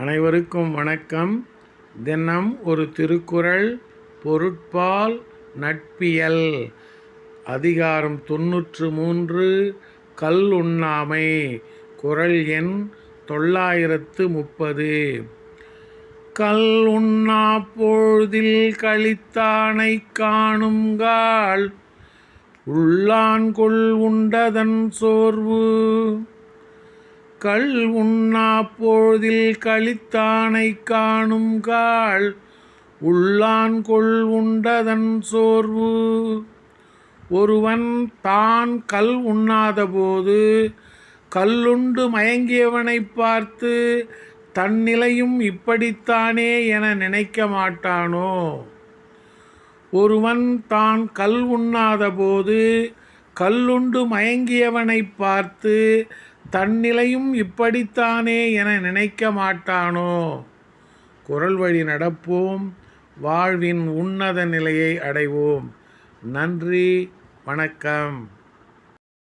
அனைவருக்கும் வணக்கம். தினம் ஒரு திருக்குறள் பொருட்பால் நட்பியல். அதிகாரம் தொன்னூற்று மூன்று கல் உண்ணாமை குறள் எண் தொள்ளாயிரத்து முப்பது. கல் உண்ணா பொழுதில் கழித்தானை காணுங்கால் உள்ளான்கொள் உண்டதன் சோர்வு. கள் உண்ணா பொழுதில் கால் உள்ளான் கொள் உண்டதன் சோர்வு. ஒருவன் தான் கல் உண்ணாதபோது கல்லுண்டு மயங்கியவனைப் பார்த்து தன்னிலையும் இப்படித்தானே என நினைக்க மாட்டானோ? ஒருவன் தான் கல் உண்ணாதபோது கல்லுண்டு மயங்கியவனைப் பார்த்து தன்னிலையும் இப்படித்தானே என நினைக்க மாட்டானோ? குரல் வழி நடப்போம் வாழ்வின் உன்னத நிலையை அடைவோம். நன்றி வணக்கம்.